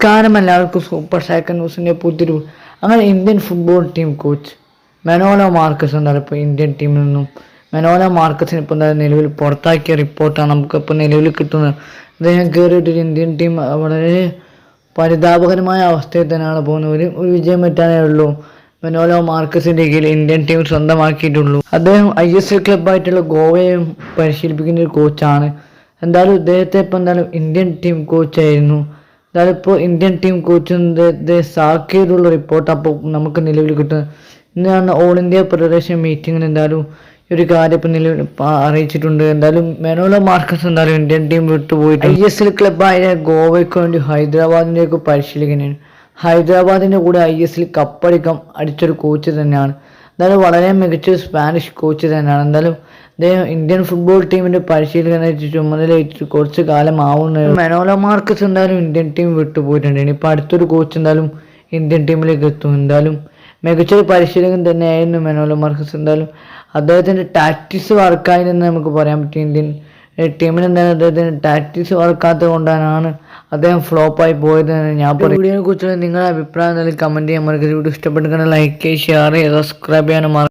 നമസ്കാരം എല്ലാവർക്കും super cycle ന്യൂസിന്റെ പുതിയൊരു അങ്ങനെ Indian football team coach Manolo Marquez എന്താണ് ഇപ്പോൾ ഇന്ത്യൻ ടീമിൽ നിന്നും മെനോല മാർക്കസിന് ഇപ്പോൾ എന്താ നിലവിൽ പുറത്താക്കിയ റിപ്പോർട്ടാണ് നമുക്കിപ്പോൾ നിലവിൽ കിട്ടുന്നത്. അദ്ദേഹം കയറിയിട്ട് ഇന്ത്യൻ ടീം വളരെ പരിതാപകരമായ അവസ്ഥയിൽ തന്നെയാണ് പോകുന്നത്. ഒരു ഒരു വിജയം പറ്റാനേ ഉള്ളൂ. മെനോലോ മാർക്കസിന്റെ കീഴിൽ ഇന്ത്യൻ ടീം സ്വന്തമാക്കിയിട്ടുള്ളൂ. അദ്ദേഹം ഐ എസ് എൽ ക്ലബായിട്ടുള്ള ഗോവയും പരിശീലിപ്പിക്കുന്ന ഒരു കോച്ചാണ് എന്തായാലും ഇദ്ദേഹത്തെ ഇപ്പം എന്തായാലും ഇന്ത്യൻ ടീം കോച്ചായിരുന്നു എന്തായാലും ഇപ്പോൾ ഇന്ത്യൻ ടീം കോച്ചിന്റെ സാക്കിയതുള്ള റിപ്പോർട്ട് അപ്പോൾ നമുക്ക് നിലവിൽ കിട്ടുന്നത് ഇന്നാണ് ഓൾ ഇന്ത്യ ഫെഡറേഷൻ മീറ്റിങ്ങിന് എന്തായാലും ഈ ഒരു കാര്യം ഇപ്പം നിലവിൽ അറിയിച്ചിട്ടുണ്ട്. എന്തായാലും മെനോലോ മാർക്കസ് എന്തായാലും ഇന്ത്യൻ ടീം വിട്ടുപോയിട്ട് ഐ എസ് എൽ ക്ലബായ ഗോവയ്ക്ക് വേണ്ടി ഹൈദരാബാദിന്റെയൊക്കെ പരിശീലിക്കുന്നതിന് ഹൈദരാബാദിന്റെ കൂടെ ഐ എസ് എൽ കപ്പടിക്കം അടിച്ചൊരു കോച്ച് തന്നെയാണ്. എന്തായാലും വളരെ മികച്ച സ്പാനിഷ് കോച്ച് തന്നെയാണ്. എന്തായാലും അദ്ദേഹം ഇന്ത്യൻ ഫുട്ബോൾ ടീമിന്റെ പരിശീലകനായിട്ട് ചുമതലയേറ്റിട്ട് കുറച്ച് കാലം ആവുന്നു മെനോല മാർക്കസ് എന്തായാലും ഇന്ത്യൻ ടീം വിട്ടുപോയിട്ടുണ്ട് ഇനിയിപ്പോൾ അടുത്തൊരു കോച്ച് എന്തായാലും ഇന്ത്യൻ ടീമിലേക്ക് എത്തും. എന്തായാലും മികച്ചൊരു പരിശീലകൻ തന്നെയായിരുന്നു മെനോല മാർക്കസ് എന്തായാലും അദ്ദേഹത്തിന്റെ ടാക്ടിക്സ് വർക്കായി എന്ന് നമുക്ക് പറയാൻ പറ്റും. ഇന്ത്യൻ ടീമിന് എന്താണ് അദ്ദേഹത്തിന് ടാക്ടിക്സ് വർക്കാത്തത് കൊണ്ടാണ് അദ്ദേഹം ഫ്ലോപ്പായി പോയത് എന്ന് ഞാൻ പറയും. വീഡിയോയെ കുറിച്ചുള്ള നിങ്ങളുടെ അഭിപ്രായം എന്തായാലും കമന്റ് ചെയ്യാൻ മറക്കരുത്. വീഡിയോ ഇഷ്ടപ്പെട്ടിട്ടുണ്ടെങ്കിൽ ലൈക്ക് ചെയ്യുക ഷെയർ ചെയ്യുക സബ്സ്ക്രൈബ് ചെയ്യാനും മറ